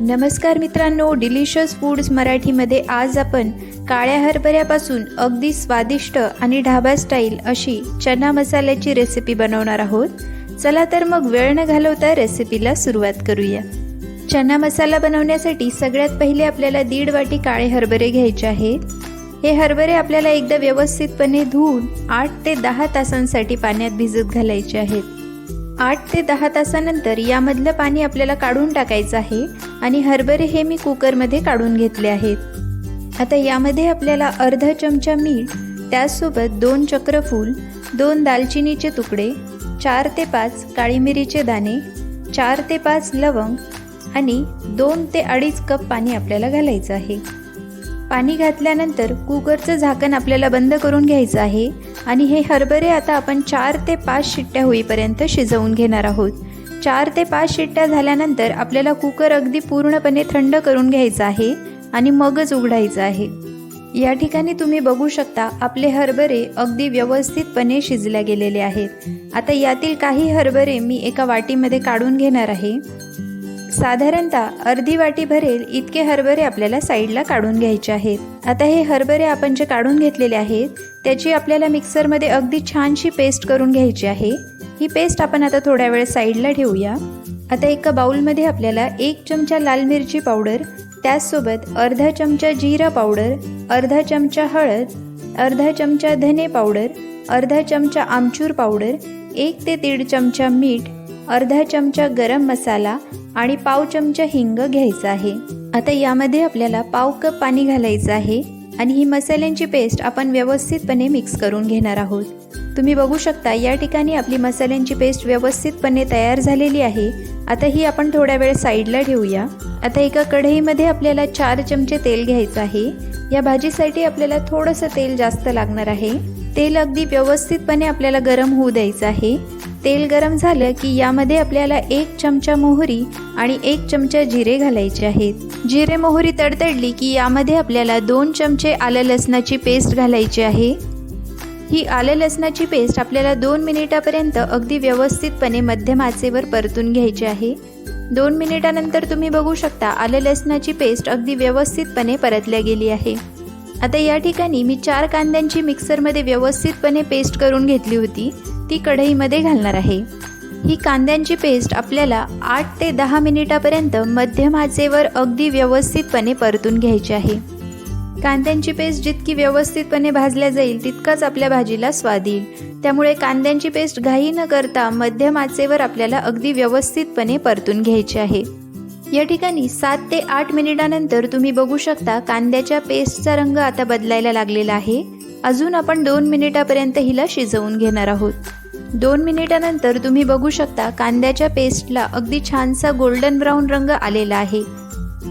नमस्कार मित्रांनो delicious foods मराठीमध्ये आज आपण काळ्या हरभऱ्यापासून अगदी स्वादिष्ट आणि ढाबा स्टाईल अशी चना मसाल्याची रेसिपी बनवणार आहोत. चला तर मग वेळ न घालवता रेसिपीला सुरुवात करूया. चना मसाला बनवण्यासाठी सगळ्यात पहिले आपल्याला दीड वाटी काळे हरभरे घ्यायचे आहेत. हे हरभरे आपल्याला एकदा व्यवस्थितपणे धुवून आठ ते दहा तासांसाठी पाण्यात भिजत घालायचे आहेत. आठ ते दहा तासानंतर यामधलं पाणी आपल्याला काढून टाकायचं आहे आणि हरभरे हे मी कुकरमध्ये काढून घेतले आहेत. आता यामध्ये आपल्याला अर्धा चमचा मीठ त्याचसोबत दोन चक्रफूल दोन दालचिनीचे तुकडे चार ते पाच काळी मिरीचे दाणे चार ते पाच लवंग आणि दोन ते अडीच कप पाणी आपल्याला घालायचं आहे. पाणी घातल्यानंतर कुकरचं झाकण आपल्याला बंद करून घ्यायचं आहे आणि हे हरभरे आता आपण चार ते पाच शिट्ट्या होईपर्यंत शिजवून घेणार आहोत. चार ते पाच शिट्ट्या झाल्यानंतर आपल्याला कुकर अगदी पूर्णपणे थंड करून घ्यायचं आहे आणि मगच उघडायचं आहे. या ठिकाणी तुम्ही बघू शकता आपले हरभरे अगदी व्यवस्थितपणे शिजल्या गेलेले आहेत. आता यातील काही हरभरे मी एका वाटीमध्ये काढून घेणार आहे. साधारणतः अर्धी वाटी भरेल इतके हरभरे आपल्याला साईडला काढून घ्यायचे आहेत. आता हे हरभरे आपण जे काढून घेतलेले आहेत त्याची आपल्याला मिक्सरमध्ये अगदी छानशी पेस्ट करून घ्यायची आहे. ही पेस्ट आपण आता थोड्या वेळ साईडला ठेवूया. आता एका बाउलमध्ये आपल्याला एक चमचा लाल मिरची पावडर त्याचसोबत अर्धा चमचा जिरा पावडर अर्धा चमचा हळद अर्धा चमचा धने पावडर अर्धा चमचा आमचूर पावडर एक ते दीड चमचा मीठ अर्धा चमचा गरम मसाला आणि पाव चमचा हिंग घ्यायचा आहे. आता यामध्ये आपल्याला पाव कप पाणी घालायचं आहे आणि ही मसाल्यांची पेस्ट आपण व्यवस्थितपणे मिक्स करून घेणार आहोत. तुम्ही बघू शकता या ठिकाणी आपली मसाल्यांची पेस्ट व्यवस्थितपणे तयार झालेली आहे. आता ही आपण थोड्या वेळ साईडला ठेवूया. आता एका कढईमध्ये आपल्याला चार चमचे तेल घ्यायचं आहे. या भाजीसाठी आपल्याला थोडंसं तेल जास्त लागणार आहे. तेल अगदी व्यवस्थितपणे आपल्याला गरम होऊ द्यायचं आहे. तेल गरम झालं की यामध्ये आपल्याला एक चमचा मोहरी आणि एक चमचा जिरे घालायचे आहेत. जिरे मोहरी तडतडली की यामध्ये आपल्याला दोन चमचे आलं लसणाची पेस्ट घालायची आहे. ही आलं लसणाची पेस्ट आपल्याला दोन मिनिटापर्यंत अगदी व्यवस्थितपणे मध्यम आचेवर परतून घ्यायची आहे. दोन मिनिटानंतर तुम्ही बघू शकता आलं लसणाची पेस्ट अगदी व्यवस्थितपणे परतल्या गेली आहे. आता या ठिकाणी मी चार कांद्यांची मिक्सरमध्ये व्यवस्थितपणे पेस्ट करून घेतली होती. ती कढईमध्ये घालणार आहे. ही कांद्यांची पेस्ट आपल्याला आठ ते दहा मिनिटापर्यंत मध्यम आचेवर अगदी व्यवस्थितपणे परतून घ्यायची आहे. कांद्यांची पेस्ट जितकी व्यवस्थितपणे भाजल्या जाईल तितकाच आपल्या भाजीला स्वाद येईल. त्यामुळे कांद्यांची पेस्ट घाई न करता मध्यम आचेवर आपल्याला अगदी व्यवस्थितपणे परतून घ्यायची आहे. या ठिकाणी सात ते आठ मिनिटानंतर तुम्ही बघू शकता कांद्याच्या पेस्टचा रंग आता बदलायला लागलेला आहे. अजून आपण दोन मिनिटापर्यंत हिला शिजवून घेणार आहोत. दोन मिनिटानंतर तुम्ही बघू शकता कांद्याच्या पेस्टला अगदी छानसा गोल्डन ब्राऊन रंग आलेला आहे.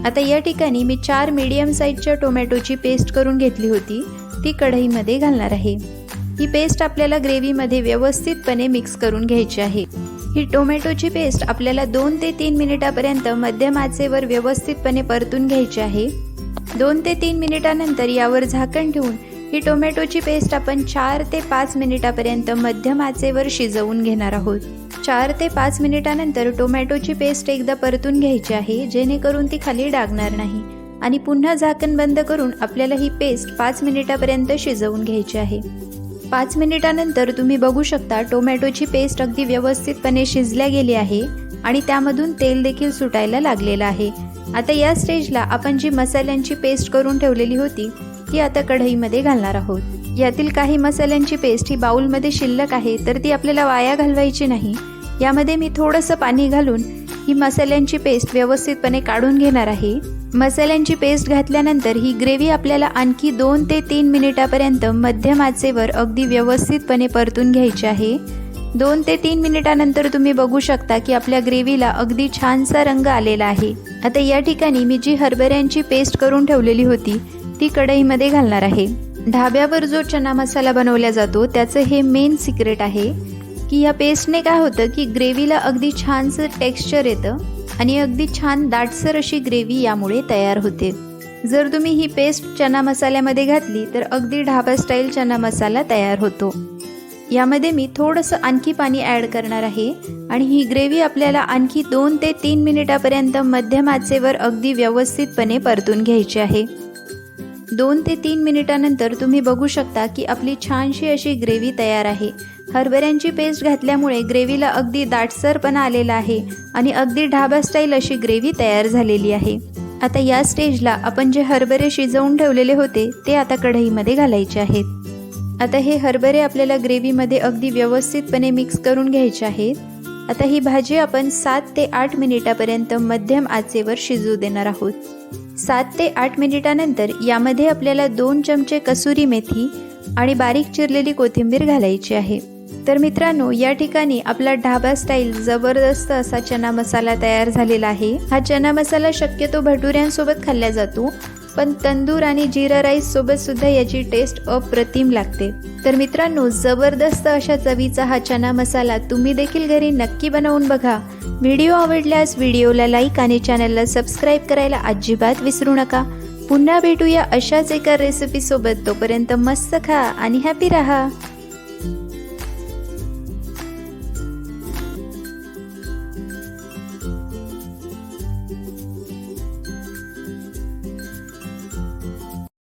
आता या ठिकाणी मी चार मीडियम साईजच्या टोमॅटोची पेस्ट करून घेतली होती. ती कढईमध्ये घालणार आहे. ही पेस्ट आपल्याला ग्रेव्हीमध्ये व्यवस्थितपणे मिक्स करून घ्यायची आहे. ही टोमॅटोची पेस्ट आपल्याला दोन ते तीन मिनिटापर्यंत मध्यम आचेवर व्यवस्थितपणे परतून घ्यायची आहे. दोन ते तीन मिनिटानंतर यावर झाकण ठेवून ही टोमॅटोची पेस्ट आपण चार ते पाच मिनिटापर्यंत मध्यम आचेवर शिजवून घेणार आहोत. चार ते पाच मिनिटानंतर टोमॅटोची पेस्ट एकदा परतून घ्यायची आहे जेणेकरून ती खाली डागणार नाही. आणि पुन्हा झाकण बंद करून आपल्याला ही पेस्ट पाच मिनिटापर्यंत शिजवून घ्यायची आहे. पाच मिनिटानंतर तुम्ही बघू शकता टोमॅटोची पेस्ट अगदी व्यवस्थितपणे शिजल्या गेली आहे आणि त्यामधून तेल देखील सुटायला लागलेलं आहे. आता या स्टेजला आपण जी मसाल्यांची पेस्ट करून ठेवलेली होती ती आता कढईमध्ये घालणार आहोत. यातील काही मसाल्यांची पेस्ट ही बाउलमध्ये शिल्लक आहे तर ती आपल्याला वाया घालवायची नाही. यामध्ये मी थोडंसं पाणी घालून ही मसाल्यांची पेस्ट व्यवस्थितपणे काढून घेणार आहे. मसाल्यांची पेस्ट घातल्यानंतर ही ग्रेव्ही आपल्याला आणखी दोन ते तीन मिनिटापर्यंत मध्यम आचेवर अगदी व्यवस्थितपणे परतून घ्यायची आहे. दोन ते तीन मिनिटानंतर तुम्ही बघू शकता की आपल्या ग्रेव्हीला अगदी छानसा रंग आलेला आहे. आता या ठिकाणी मी जी हरभऱ्यांची पेस्ट करून ठेवलेली होती ती कढईमध्ये घालणार आहे. ढाब्यावर जो चना मसाला बनवला जातो त्याचं हे मेन सिक्रेट आहे की या पेस्टने काय होतं की ग्रेव्हीला अगदी छानसं टेक्स्चर येतं आणि अगदी छान दाटसर अशी ग्रेव्ही यामुळे तयार होते. जर तुम्ही ही पेस्ट चना मसाल्यामध्ये घातली तर अगदी ढाबा स्टाईल चना मसाला तयार होतो. यामध्ये मी थोडंसं आणखी पाणी ॲड करणार आहे आणि ही ग्रेव्ही आपल्याला आणखी दोन ते तीन मिनिटापर्यंत मध्यम आचेवर अगदी व्यवस्थितपणे परतून घ्यायची आहे. दोन ते तीन मिनिटानंतर तुम्ही बघू शकता की आपली छानशी अशी ग्रेव्ही तयार आहे. हरभऱ्यांची पेस्ट घातल्यामुळे ग्रेव्हीला अगदी दाटसरपणा आलेला आहे आणि अगदी ढाबा स्टाईल अशी ग्रेव्ही तयार झालेली आहे. आता या स्टेजला आपण जे हरभरे शिजवून ठेवलेले होते ते आता कढईमध्ये घालायचे आहेत. आता हे हरभरे आपल्याला ग्रेव्हीमध्ये अगदी व्यवस्थितपणे मिक्स करून घ्यायचे आहेत. आता ही भाजी आपण सात ते आठ मिनिटापर्यंत मध्यम आचेवर शिजू देणार आहोत. सात ते आठ मिनिटानंतर यामध्ये आपल्याला दोन चमचे कसुरी मेथी आणि बारीक चिरलेली कोथिंबीर घालायची आहे. तर मित्रांनो या ठिकाणी आपला ढाबा स्टाईल जबरदस्त असा चना मसाला तयार झालेला आहे. हा चना मसाला शक्यतो भटुऱ्यांसोबत खाल्ला जातो पण तंदूर आणि जिरा राईस सोबत सुद्धा याची टेस्ट अप्रतिम लागते. तर मित्रांनो जबरदस्त अशा चवीचा हा चना मसाला तुम्ही देखील घरी नक्की बनवून बघा. व्हिडिओ आवडल्यास व्हिडिओला लाईक आणि चॅनलला सबस्क्राईब करायला अजिबात विसरू नका. पुन्हा भेटूया अशाच एका रेसिपीसोबत तोपर्यंत मस्त खा आणि हॅपी राहा.